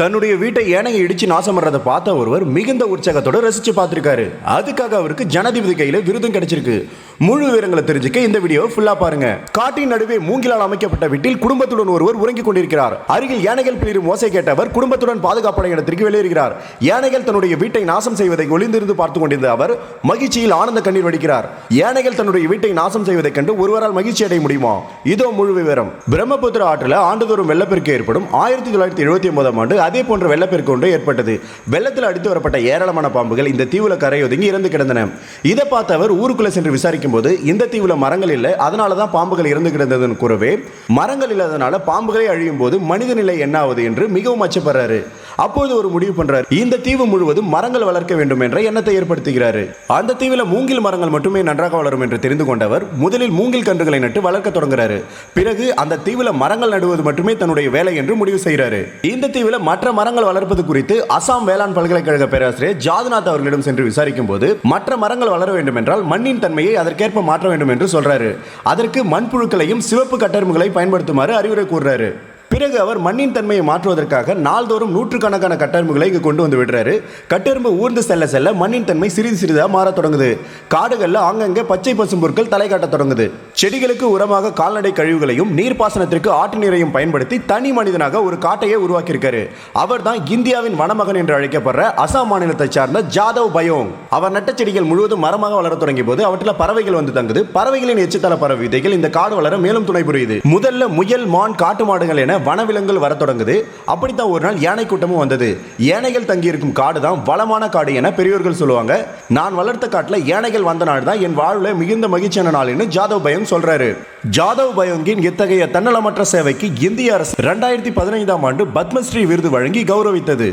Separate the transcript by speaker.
Speaker 1: தன்னுடைய வீட்டை ஏனைய இடிச்சு நாசம் பண்றதை பார்த்த ஒருவர் மிகுந்த உற்சாகத்தோட ரசிச்சு பார்த்திருக்காரு. அதுக்காக அவருக்கு ஜனாதிபதி கையில விருதும் கிடைச்சிருக்கு. முழு விவரங்களை தெரிஞ்சுக்க இந்த வீடியோ ஃபுல்லா பாருங்க. காட்டின் நடுவே மூங்கிலால் அமைக்கப்பட்ட வீட்டில் குடும்பத்துடன் ஒருவர் உறங்கிக் கொண்டிருக்கிறார். அருகில் யானைகள் பிளிரும் ஓசை கேட்டவர் குடும்பத்துடன் பாதுகாப்பான இடத்திற்கு வெளியேறுகிறார். யானைகள் தன்னுடைய வீட்டை நாசம் செய்வதை ஒளிந்திருந்து பார்த்து கொண்டிருந்த அவர் மகிழ்ச்சியில் ஆனந்த கண்ணீர் வடிக்கிறார். யானைகள் தன்னுடைய வீட்டை நாசம் செய்வதைக் கண்டு ஒருவரால் மகிழ்ச்சி அடைய முடியுமா? இதோ முழு விவரம். பிரம்மபுத்திர ஆற்றில் ஆண்டுதோறும் வெள்ளப்பெருக்கு ஏற்படும். ஆயிரத்தி தொள்ளாயிரத்தி எழுபத்தி ஒன்பதாம் ஆண்டு அதே போன்ற வெள்ளப்பெருக்கு ஒன்று ஏற்பட்டது. வெள்ளத்தில் அடித்து வரப்பட்ட ஏராளமான பாம்புகள் இந்த தீவுல கரையொதுங்கி இறந்து கிடந்தன. இதை பார்த்த அவர் ஊருக்குள்ள சென்று விசாரிக்கும் போது இந்த தீவுல மரங்கள் இல்லை அதனால தான் பாம்புகள் இறந்து கிடந்ததுன்னு கூறவே மரங்கள் இல்லாதனால பாம்புகளே அழியும் போது மனித நிலை என்ன ஆகுது என்று மிகவும் அச்சப்படுறாரு. அப்போது ஒரு முடிவு பண்றாரு. இந்த தீவு முழுவதும் மரங்கள் வளர்க்க வேண்டும் என்ற எண்ணத்தை ஏற்படுத்துகிறாரு. அந்த தீவில் மூங்கில் மரங்கள் மட்டுமே நன்றாக வளரும் என்று தெரிந்து கொண்டவர் முதலில் மூங்கில் கன்றுகளை நட்டு வளர்க்க தொடங்குறாரு. பிறகு அந்த தீவில் மரங்கள் நடுவது மட்டுமே தன்னுடைய வேலை என்று முடிவு செய்கிறாரு இந்த தீவில் மற்ற மரங்கள் வளர்ப்பது குறித்து அசாம் வேளாண் பல்கலைக்கழக பேராசிரியர் ஜாதுநாத் அவர்களிடம் சென்று விசாரிக்கும் போது மற்ற மரங்கள் வளர வேண்டும் என்றால் மண்ணின் தன்மையை அதற்கேற்ப மாற்ற வேண்டும் என்று சொல்றாரு. அதற்கு மண்புழுக்களையும் சிவப்பு கட்டரும்புகளை பயன்படுத்துமாறு அறிவுரை கூறுறாரு. பிறகு அவர் மண்ணின் தன்மையை மாற்றுவதற்காக நாள்தோறும் நூற்றுக்கணக்கான கட்டெரும்புகளை இங்கு கொண்டு வந்து விடுறாரு. கட்டெரும்பு ஊர்ந்து செல்ல செல்ல மண்ணின் தன்மை சிறிது சிறிதாக மாறத் தொடங்குது. காடுகளில் ஆங்கங்கே பச்சை பசும் பொருட்கள் தலை காட்டத் தொடங்குது. செடிகளுக்கு உரமாக கால்நடை கழிவுகளையும் நீர்ப்பாசனத்திற்கு ஆற்று நீரையும் பயன்படுத்தி தனி மனிதனாக ஒரு காட்டையே உருவாக்கியிருக்காரு. அவர் தான் இந்தியாவின் வனமகன் என்று அழைக்கப்படுற அசாம் மாநிலத்தை சார்ந்த ஜாதவ் பயோங். அவர் நட்ட செடிகள் முழுவதும் மரமாக வளர தொடங்கிய போது அவற்றில் பறவைகள் வந்து தங்குது. பறவைகளின் எச்சத்தல பறவை விதைகள் இந்த காடு வளர மேலும் துணை புரியுது. முதல்ல முயல் மான் காட்டு மாடுகள் என வனவிலங்குகள் வர தொடங்குது. அப்படித்தான் ஒரு நாள் யானை கூட்டமும் வந்தது. யானைகள் தங்கியிருக்கும் காடு தான் வளமான காடு என பெரியோர்கள் சொல்லுவாங்க. நான் வளர்த்த காட்டில் யானைகள் வந்த நாள் தான் என் வாழ்வில் மிகுந்த மகிழ்ச்சியான நாள்னு ஜாதவ் பயங் சொல்றாரு. ஜாதவ் பயங்கின் இத்தகைய தன்னலமற்ற சேவைக்கு இந்திய அரசு ரெண்டாயிரத்தி பதினைந்தாம் ஆண்டு பத்மஸ்ரீ விருது வழங்கி கௌரவித்தது.